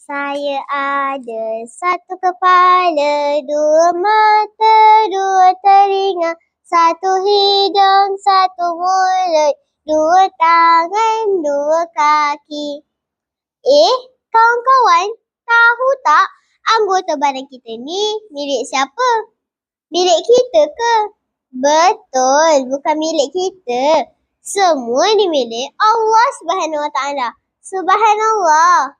Saya ada satu kepala, dua mata, dua telinga, satu hidung, satu mulut, dua tangan, dua kaki. Eh, kawan-kawan, tahu tak anggota badan kita ni milik siapa? Milik kita ke? Betul, bukan milik kita. Semua ni milik Allah Subhanahu Wa Taala. Subhanallah.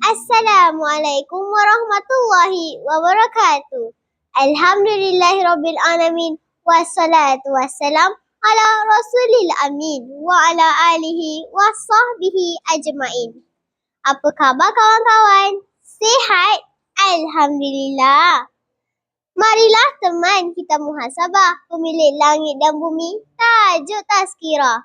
Assalamualaikum warahmatullahi wabarakatuh. Alhamdulillahirabbil alamin wassalatu wassalam ala rasulil amin wa ala alihi wa sahbihi ajmain. Apa khabar kawan-kawan? Sihat? Alhamdulillah. Marilah teman kita muhasabah pemilik langit dan bumi tajuk tazkirah.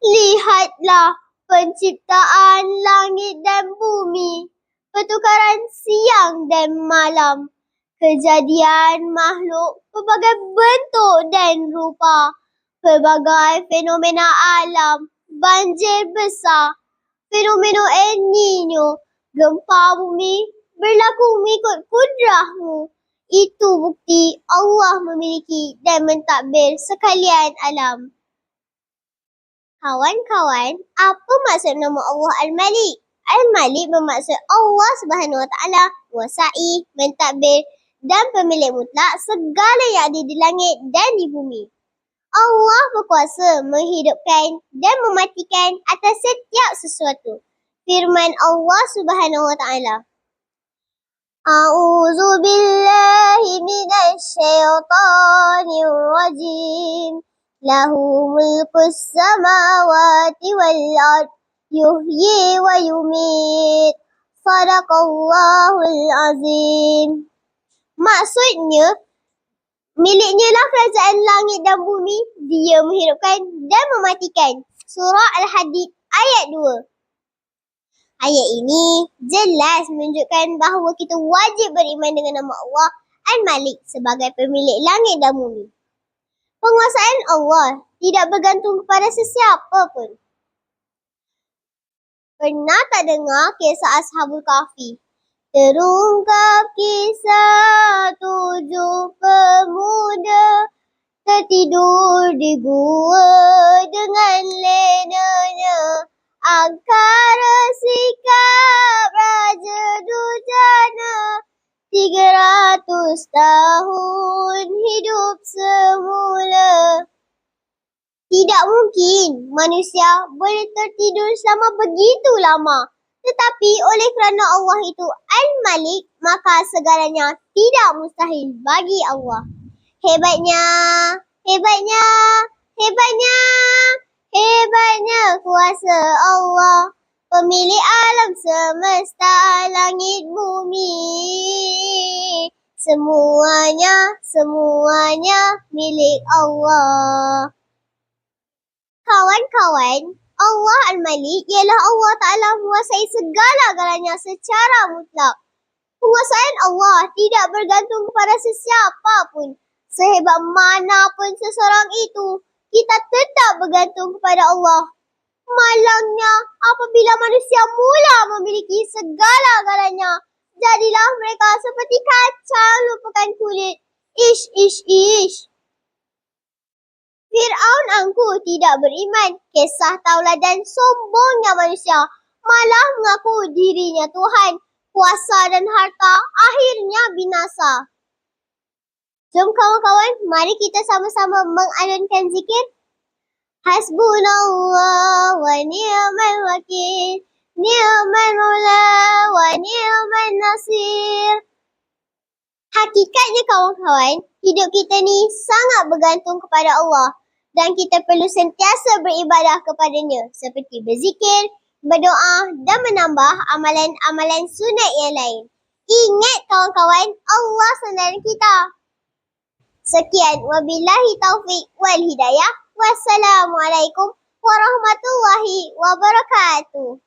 Lihatlah penciptaan langit dan bumi, pertukaran siang dan malam, kejadian makhluk pelbagai bentuk dan rupa, pelbagai fenomena alam, banjir besar, fenomena El Nino, gempa bumi berlaku mengikut kudrahmu. Itu bukti Allah memiliki dan mentadbir sekalian alam. Kawan-kawan, apa maksud nama Allah Al-Malik? Al-Malik bermaksud Allah Subhanahu Wa Taala menguasai, mentadbir dan pemilik mutlak segala yang ada di langit dan di bumi. Allah berkuasa menghidupkan dan mematikan atas setiap sesuatu. Firman Allah Subhanahu Wa Taala. A'udzu billahi minasy syaithanir rajim. له ملك السماوات والأرض يحيي ويميت صدق الله العظيم Maksudnya, miliknya lah kerajaan langit dan bumi, dia menghidupkan dan mematikan. Surah Al-Hadid ayat 2. Ayat ini jelas menunjukkan bahawa kita wajib beriman dengan nama Allah Al-Malik sebagai pemilik langit dan bumi Penguasaan Allah tidak bergantung kepada sesiapa pun. Pernah tak dengar kisah Ashabul Kahfi? Terungkap kisah tujuh pemuda tertidur di gua dengan lenanya. Angkara sikap Raja Duta seratus tahun hidup semula. Tidak mungkin manusia boleh tertidur selama begitu lama. Tetapi oleh kerana Allah itu Al-Malik, maka segalanya tidak mustahil bagi Allah. Hebatnya, hebatnya, hebatnya, hebatnya kuasa Allah. Pemilik alam semesta, langit, bumi. Semuanya, semuanya milik Allah. Kawan-kawan, Allah Al-Malik ialah Allah Ta'ala menguasai segala-galanya secara mutlak. Penguasaan Allah tidak bergantung kepada sesiapa pun. Sehebat mana pun seseorang itu, kita tetap bergantung kepada Allah Malangnya apabila manusia mula memiliki segala-galanya, jadilah mereka seperti kacang lupakan kulit. Ish, ish, ish. Fir'aun angku tidak beriman. Kisah tauladan sombongnya manusia. Malah mengaku dirinya Tuhan. Kuasa dan harta akhirnya binasa. Jom kawan-kawan, mari kita sama-sama mengalunkan zikir Hasbunallah wa ni'mal wakil. Mula wa ni'mal nasir. Hakikatnya kawan-kawan, hidup kita ni sangat bergantung kepada Allah dan kita perlu sentiasa beribadah kepadanya seperti berzikir, berdoa dan menambah amalan-amalan sunat yang lain. Ingat kawan-kawan, Allah saudara kita. Sekian wabillahi taufik wal hidayah. Wassalamualaikum warahmatullahi wabarakatuh.